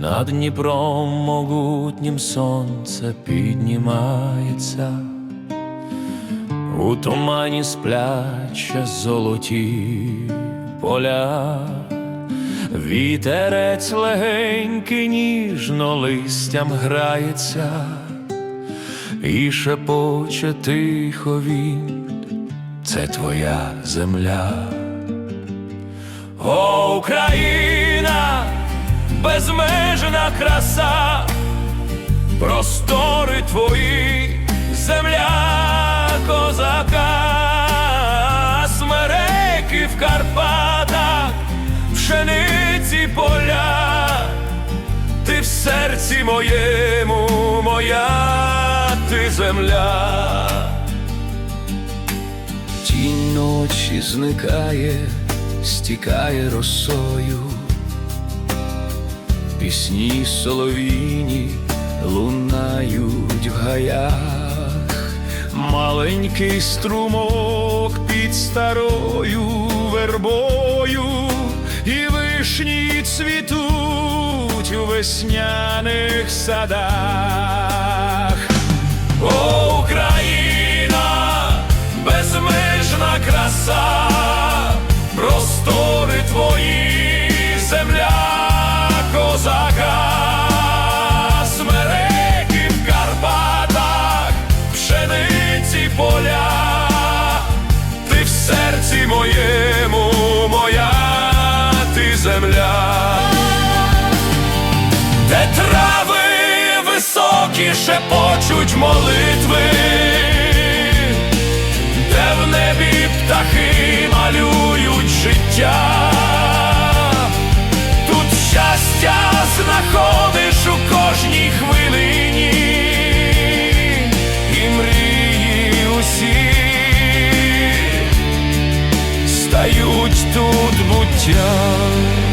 над Дніпром могутнім сонце піднімається, у тумані спляче золоті поля, вітерець легенький ніжно листям грається, і шепоче тихо він, це твоя земля. О, Україна, безмежна краса, простори твої, земля козака, смереки в Карпатах, пшениці поля, ти в серці моєму, моя ти земля. Тінь ночі зникає, стікає росою, пісні соловіні лунають в гаях, маленький струмок під старою вербою, і вишні цвітуть у весняних садах. О, Україна, безмежна краса, земля де трави високі шепочуть молитви, де в небі птахи малюють стають тут буття.